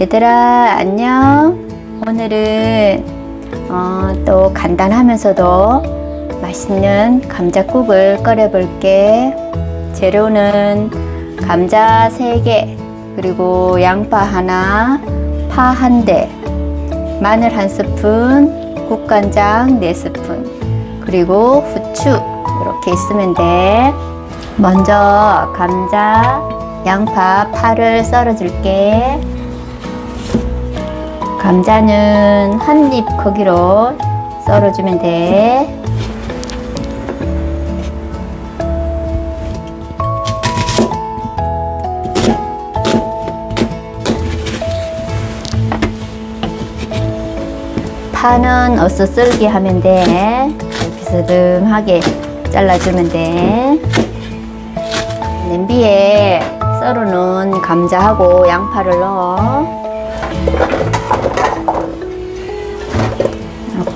얘들아 안녕. 오늘은 어, 또 간단하면서도 맛있는 감자국을 끓여 볼게. 재료는 감자 3개 그리고 양파 하나 파 한 대 마늘 한 스푼 국간장 4스푼 그리고 후추 이렇게 있으면 돼. 먼저 감자 양파 파를 썰어 줄게 감자는 한 입 크기로 썰어주면 돼. 파는 어서 썰기 하면 돼. 비스듬하게 잘라주면 돼. 냄비에 썰어놓은 감자하고 양파를 넣어.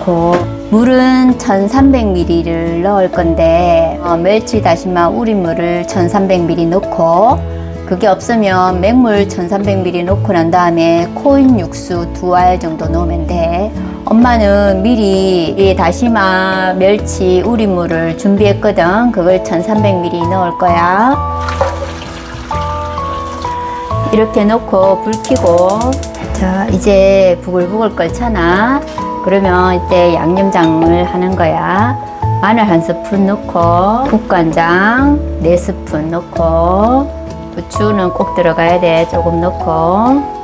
넣고 물은 1300ml를 넣을 건데 어, 멸치 다시마 우린물을 1300ml 넣고 그게 없으면 맹물 1300ml 넣고 난 다음에 코인 육수 두 알 정도 넣으면 돼. 엄마는 미리 이 다시마 멸치 우린물을 준비했거든. 그걸 1300ml 넣을 거야. 이렇게 넣고 불 켜고. 자 이제 부글부글 끓잖아 그러면 이때 양념장을 하는 거야. 마늘 한 스푼 넣고 국간장 네 스푼 넣고 부추는 꼭 들어가야 돼. 조금 넣고.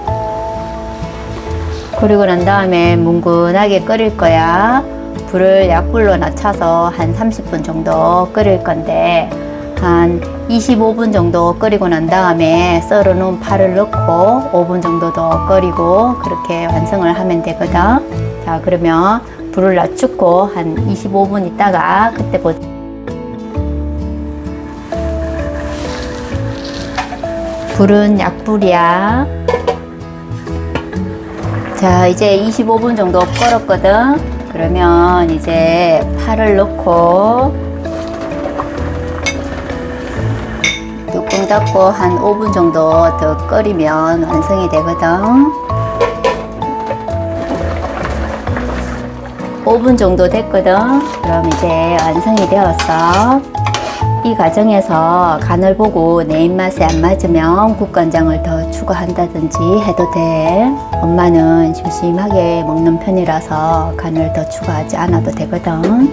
그리고 난 다음에 뭉근하게 끓일 거야. 불을 약불로 낮춰서 한 30분 정도 끓일 건데 한 25분 정도 끓이고 난 다음에 썰어 놓은 파를 넣고 5분 정도 더 끓이고 그렇게 완성을 하면 되거든. 자, 그러면 불을 낮추고 한 25분 있다가 그때 보자. 불은 약불이야. 자, 이제 25분 정도 끓었거든. 그러면 이제 파를 넣고 뚜껑 닫고 한 5분 정도 더 끓이면 완성이 되거든. 5분 정도 됐거든. 그럼 이제 완성이 되었어. 이 과정에서 간을 보고 내 입맛에 안 맞으면 국간장을 더 추가한다든지 해도 돼. 엄마는 심심하게 먹는 편이라서 간을 더 추가하지 않아도 되거든.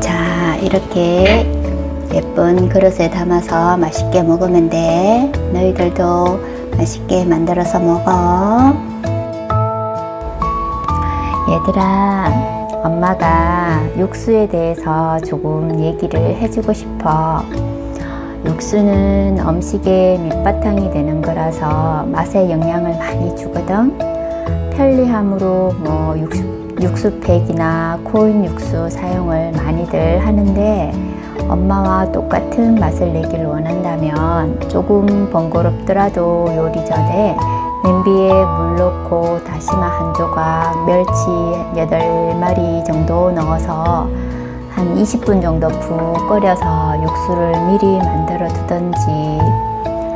자, 이렇게 예쁜 그릇에 담아서 맛있게 먹으면 돼. 너희들도 맛있게 만들어서 먹어. 얘들아, 엄마가 육수에 대해서 조금 얘기를 해주고 싶어. 육수는 음식의 밑바탕이 되는 거라서 맛에 영향을 많이 주거든. 편리함으로 뭐 육수, 육수팩이나 코인 육수 사용을 많이들 하는데 엄마와 똑같은 맛을 내길 원한다면 조금 번거롭더라도 요리 전에 냄비에 물 넣고 다시마 한 조각, 멸치 8마리 정도 넣어서 한 20분 정도 푹 끓여서 육수를 미리 만들어 두든지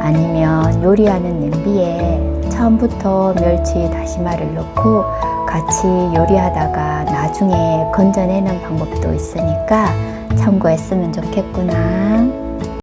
아니면 요리하는 냄비에 처음부터 멸치 다시마를 넣고 같이 요리하다가 나중에 건져내는 방법도 있으니까 참고했으면 좋겠구나.